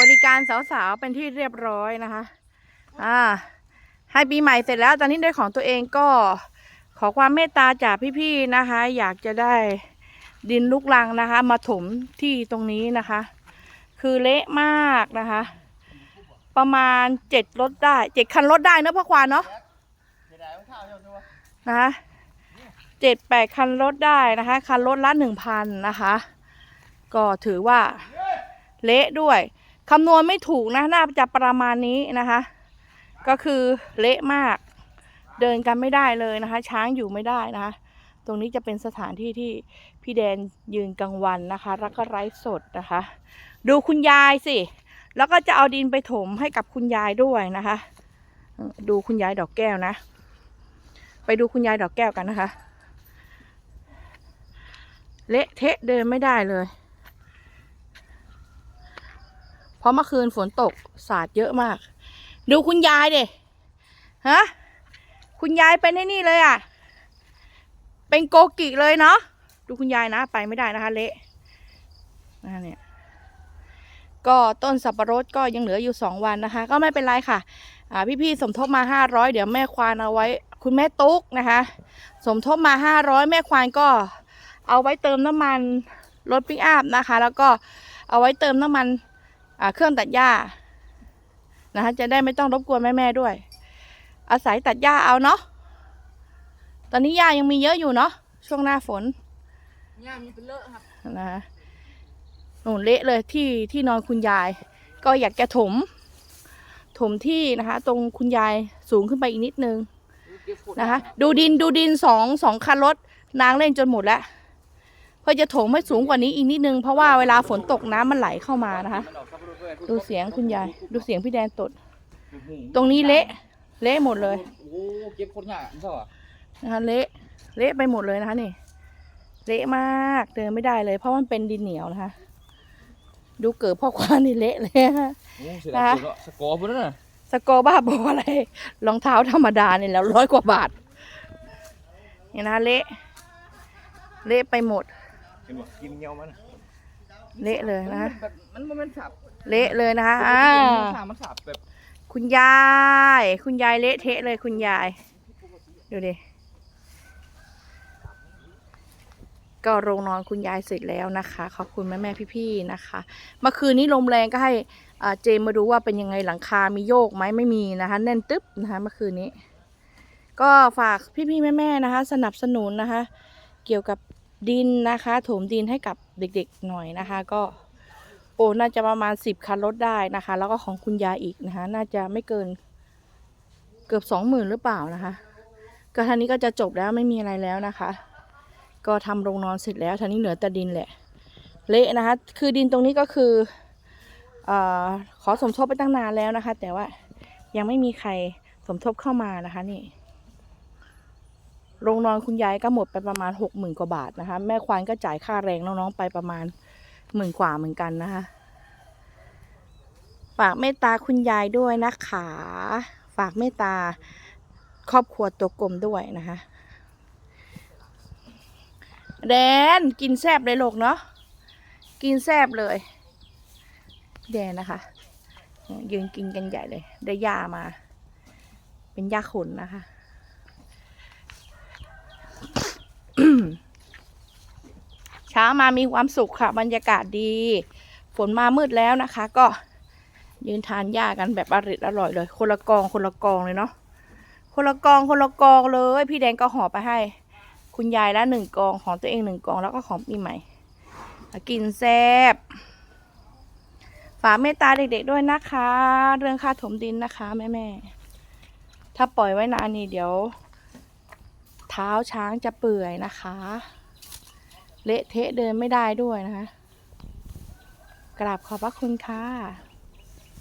บริการสาวๆเป็นที่เรียบร้อยนะคะ อ่า ให้ปีใหม่เสร็จแล้วตอนนี้ได้ของตัวเองก็ขอความเมตตาจากพี่ๆนะคะ อยากจะได้ดินลูกรังนะคะ มาถมที่ตรงนี้นะคะ คือเละมากนะคะ ประมาณเจ็ดรถได้เจ็ดคันรถได้เนอะพ่อควานเนาะนะคะเจ็ดแปดคันรถได้นะคะ คันรถละหนึ่งพันนะคะ ก็ถือว่า เละด้วยคำนวณไม่ถูกนะน่าจะประมาณนี้นะคะ ก็คือเละมาก เดินกันไม่ได้เลยนะคะ ช้างอยู่ไม่ได้นะคะ ตรงนี้จะเป็นสถานที่ที่พี่แดนยืนกลางวันนะคะ แล้วก็ไร้สดนะคะ ดูคุณยายสิ แล้วก็จะเอาดินไปถมให้กับคุณยายด้วยนะคะ ดูคุณยายดอกแก้วนะ ไปดูคุณยายดอกแก้วกันนะคะ เละเทะเดินไม่ได้เลย เพ ราะเมื่อคืนฝนตกสาดเยอะมาก ดูคุณยายเด็ฮะคุณยายเป็นไอ้นี่เลยอะ เป็นโกกิเลยเนาะดูคุณยายนะ ไปไม่ได้นะคะ เละนะเนี่ยก็ต้นสับปะรดก็ยังเหลืออยู่สองวันนะคะ ก็ไม่เป็นไรค่ะอ่าพี่ๆสมทบมาห้าร้อยเดี๋ยวแม่ควานเอาไว้ คุณแม่ตุ๊กนะคะ สมทบมาห้าร้อยแม่ควานก็เอาไว้เติมน้ำมันรถปิกอัพนะคะ แล้วก็เอาไว้เติมน้ำมัน เครื่องตัดหญ้านะคะจะได้ไม่ต้องรบกวนแม่ๆด้วย อาศัยตัดหญ้าเอาเนาะตอนนี้หญ้ายังมีเยอะอยู่เนาะช่วงหน้าฝนเนี่ยมีเป็นเลอะครับนะคะโน่นเละเลยที่ที่นอนคุณยาย ก็อยากจะถม ถมที่นะคะ ตรงคุณยายสูงขึ้นไปอีกนิดนึงนะคะดูดินดูดินสองสองคันรถนางเล่นจนหมดแล้วเพื่อจะถมให้สูงกว่านี้อีกนิดนึง เพราะว่าเวลาฝนตกน้ำมันไหลเข้ามานะคะ ดูเสียงคุณยาย ดูเสียงพี่แดนตด ตรงนี้เละ เละหมดเลยโอ้โหเก็บคนเนี่ยไม่ใช่เหรอนะคะเละเละไปหมดเลยนะคะนี่ เละมากเดินไม่ได้เลย เพราะมันเป็นดินเหนียวนะคะดูเกิดพ่อควานนี่เละเลยนะคะโอ้เสียดายเสียดายสกอร์พุ่นน่ะสกอร์บ้าบออะไรรองเท้าธรรมดาเนี่ยแล้วร้อยกว่าบาทเนี่ยนะคะเละเละไปหมดเห็นบ่กินเงี้ยวมัน เละเลยนะคะแบบมันมันมันสับเละเลยนะคะอ่ามันสับมันสับแบบคุณยาย คุณยายเละเทะเลยคุณยาย ดูดิ ก็โรงนอนคุณยายเสร็จแล้วนะคะ ขอบคุณแม่แม่ๆพี่ๆนะคะ เมื่อคืนนี้ลมแรงก็ให้อ่าเจมมาดูว่าเป็นยังไงหลังคา มีโยกไหมไม่มีนะคะ แน่นตึ๊บนะคะเมื่อคืนนี้ ก็ฝากพี่ๆแม่ๆนะคะ สนับสนุนนะคะ เกี่ยวกับ ดินนะคะ ถมดินให้กับเด็กๆหน่อยนะคะ ก็โอ้น่าจะประมาณสิบคันรถได้นะคะ แล้วก็ของคุณยายอีกนะคะ น่าจะไม่เกิน เกือบสองหมื่นหรือเปล่านะคะ ก็ท่านี้ก็จะจบแล้วไม่มีอะไรแล้วนะคะ ก็ทำโรงนอนเสร็จแล้วท่านี้เหลือแต่ดินแหละ เละนะคะ คือดินตรงนี้ก็คือเออขอสมทบไปตั้งนานแล้วนะคะ แต่ว่ายังไม่มีใครสมทบเข้ามานะคะนี่ โรงนอนคุณยายก็หมดไปประมาณหกหมื่นกว่าบาทนะคะ แม่ควานก็จ่ายค่าแรงน้องๆไปประมาณหมื่นกว่าเหมือนกันนะคะ ฝากเมตตาคุณยายด้วยนะคะ ฝากเมตตาครอบครัวตัวกลมด้วยนะคะแดนกินแซบเลยลูกเนาะกินแซบเลย แดนนะคะยืนกินกันใหญ่เลย ได้ยามา เป็นยาขนนะคะ เช้ามามีความสุขค่ะ บรรยากาศดี ฝนมามืดแล้วนะคะ ก็ยืนทานหญ้ากันแบบอร่อยอร่อยเลย คนละกองคนละกองเลยเนาะคนละกองคนละกองเลย พี่แดงก็ห่อไปให้ คุณยายละหนึ่งกองของตัวเองหนึ่งกองแล้วก็ของปีใหม่กินแซ่บฝากเมตตาเด็กๆด้วยนะคะ เรื่องค่าถมดินนะคะแม่ๆถ้าปล่อยไว้นานนี่เดี๋ยว ท้าช้างจะเปื่อยนะคะ เละเทะเดินไม่ได้ด้วยนะคะ กราบขอบพระคุณค่ะ